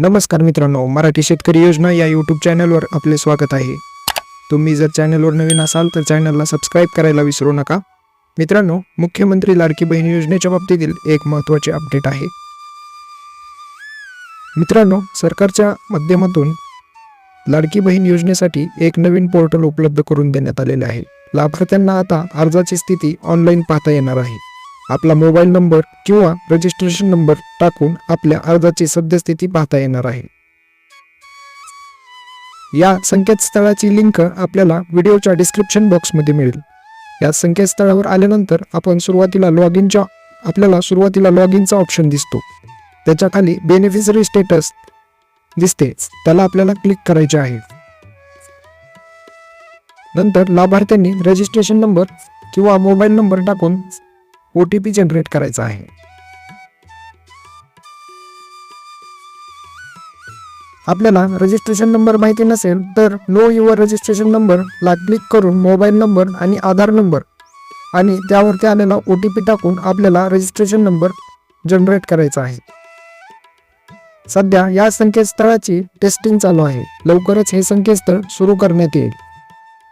नमस्कार मित्रांनो मराठी शेतकरी योजना या यूट्यूब चॅनलवर आपले स्वागत आहे. तुम्ही जर चॅनलवर नवीन असाल तर चॅनलला सबस्क्राईब करायला विसरू नका. मित्रांनो मुख्यमंत्री लाडकी बहीण योजनेच्या बाबतीतील एक महत्त्वाचे अपडेट आहे. मित्रांनो सरकारच्या माध्यमातून लाडकी बहीण योजनेसाठी एक नवीन पोर्टल उपलब्ध करून देण्यात आलेले आहे. लाभार्थ्यांना आता अर्जाची स्थिती ऑनलाईन पाहता येणार आहे. आपला मोबाईल नंबर किंवा रजिस्ट्रेशन नंबर टाकून आपल्या अर्जाची सद्यस्थिती पाहता येणार आहे. या संकेतस्थळाची लिंक आपल्याला व्हिडिओच्या डिस्क्रिप्शन बॉक्समध्ये मिळेल. या संकेतस्थळावर आल्यानंतर आपण सुरुवातीला लॉग इनच्या आपल्याला सुरुवातीला लॉग इनचा ऑप्शन दिसतो. त्याच्याखाली बेनिफिशरी स्टेटस दिसते. त्याला आपल्याला क्लिक करायचे आहे. नंतर लाभार्थ्यांनी रजिस्ट्रेशन नंबर किंवा मोबाईल नंबर टाकून ओ टी पी जनरेट करायचा आहे. आपल्याला रजिस्ट्रेशन नंबर माहिती नसेल तर नो युअर रजिस्ट्रेशन नंबर ला क्लिक करून मोबाईल नंबर आणि आधार नंबर आणि त्यावरती आलेला ओ टी पी टाकून आपल्याला रजिस्ट्रेशन नंबर जनरेट करायचा आहे. सध्या या संकेतस्थळाची टेस्टिंग चालू आहे. लवकरच हे संकेतस्थळ सुरू करण्यात येईल.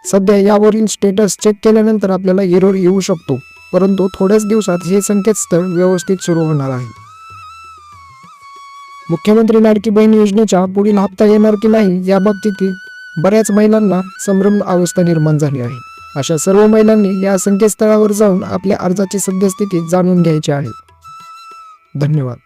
सध्या यावरील स्टेटस चेक केल्यानंतर आपल्याला एरोर येऊ शकतो. परंतु थोड्याच दिवसात हे संकेतस्थळ व्यवस्थित सुरू होणार आहे. मुख्यमंत्री लाडकी बहीण योजनेच्या पुढील हप्ता येणार की नाही याबाबतीत बऱ्याच महिलांना संभ्रम अवस्था निर्माण झाली आहे. अशा सर्व महिलांनी या संकेतस्थळावर जाऊन आपल्या अर्जाची सद्यस्थिती जाणून घ्यायची आहे. धन्यवाद.